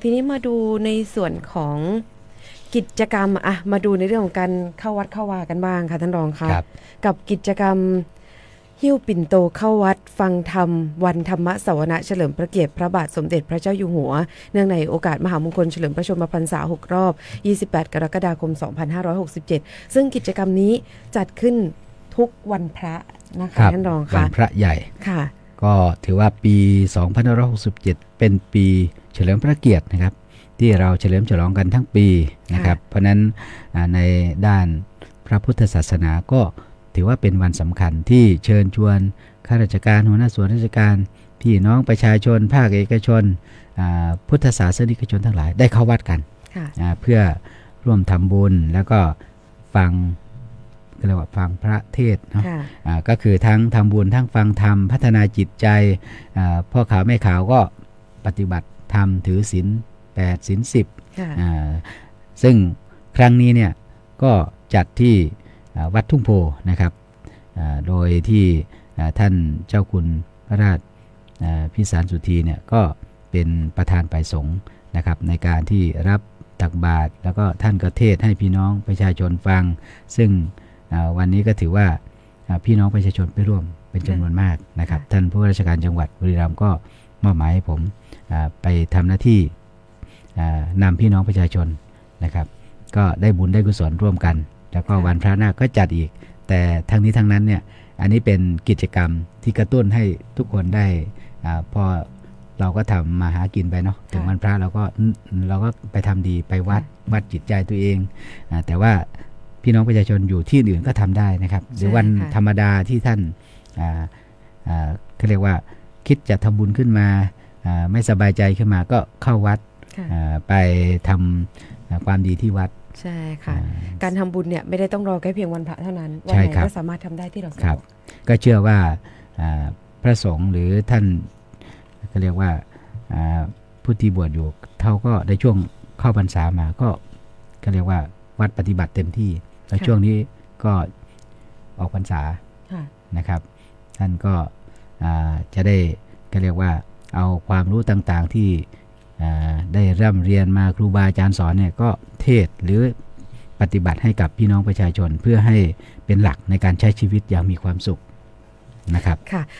ทีนี้มาดูในส่วนของกิจกรรมอะมาดูในเรื่องของการเข้าวัดเข้าวากันบ้างค่ะท่านรองคะครับ กับกิจกรรมหิ้วปิ่นโตเข้าวัด ฟังธรรม วันธรรมสวนะเฉลิมพระเกียรติพระบาทสมเด็จพระเจ้าอยู่หัว เนื่องในโอกาสมหามงคลเฉลิมพระชนมพรรษา 6 รอบ 28 กรกฎาคม 2567 ซึ่งกิจกรรมนี้จัดขึ้นทุกวันพระนะคคะรับท่านรองวัคะนพระใหญ่ค่ะ ก็ถือว่าปี2567 เป็นปีเฉลิมพระเกียรตินะครับ ที่เราเฉลิมฉลองกันทั้งปีนะครับ เพราะฉะนั้นอ่าในด้านพระพุทธศาสนาก็ถือว่าเป็นวันสำคัญที่เชิญชวนข้าราชการหัวหน้าส่วนราชการพี่น้องประชาชน ภาคเอกชนอ่าพุทธศาสนิกชนทั้งหลายได้เข้าวัดกันค่ะอ่าเพื่อร่วมทำบุญแล้วก็ฟัง เรียกว่าฟังพระเทศน์เนาะค่ะอ่าก็คือทั้งทำบุญทั้งฟังธรรมพัฒนาจิตใจอ่าพ่อขาวแม่ขาวก็ปฏิบัติธรรมถือศีลแปดศีลสิบค่ะอ่าซึ่งครั้งนี้เนี่ยก็จัดที่อ่าวัดทุ่งโพนะครับอ่าโดยที่อ่าท่านเจ้าคุณพระราชอ่าพิสารสุธีเนี่ยก็เป็นประธานไปสงฆ์นะครับในการที่รับตักบาตรแล้วก็ท่านก็เทศน์ให้พี่น้องประชาชนฟัง ซึ่งอ่า วันนี้ก็ถือว่าอ่าพี่น้องประชาชนไปร่วมเป็นจำนวนมากนะครับ ท่านผู้ว่าราชการจังหวัดบุรีรัมย์ก็มอบหมายให้ผมอ่าไปทำหน้าที่อ่านำพี่น้องประชาชนนะครับ ก็ได้บุญได้กุศลร่วมกัน แล้วก็ค่ะวันพระหน้าก็จัดอีก แต่ทั้งนี้ทั้งนั้นเนี่ยอันนี้เป็นกิจกรรมที่กระตุ้นให้ทุกคนได้อาพอเราก็ทำมาหากินไปเนาะถึงวันพระเราก็เราก็ไปทำดีไปวัดวัดจิตใจตัวเองอาแต่ว่า พี่น้องประชาชนอยู่ที่อื่นก็ทำได้นะครับ หรือวันธรรมดาที่ท่านอ่าอ่าเขาเรียกว่าคิดจะทำบุญขึ้นมาอ่าไม่สบายใจขึ้นมาก็เข้าวัดค่ะอ่าไปทำอ่าความดีที่วัดใช่ค่ะอ่าการทำบุญเนี่ยไม่ได้ต้องรอแค่เพียงวันพระเท่านั้นวันใช่ไหนครับก็สามารถทำได้ที่เราสะดวกครับก็เชื่อว่าอ่าพระสงฆ์หรือท่านก็เรียกว่าอ่าผู้ที่บวชอยู่เขาก็ในช่วงเข้าพรรษามาก็ก็เรียกว่าวัดปฏิบัติเต็มที่ แล้วค่ะช่วงนี้ก็ออกพรรษาค่ะนะครับ ท่านก็อ่าจะได้ก็เรียกว่าเอาความรู้ต่างๆที่อ่าได้ร่ำเรียนมาครูบาอาจารย์สอนเนี่ยก็เทศน์หรือปฏิบัติให้กับพี่น้องประชาชนเพื่อให้เป็นหลักในการใช้ชีวิตอย่างมีความสุขนะครับค่ะ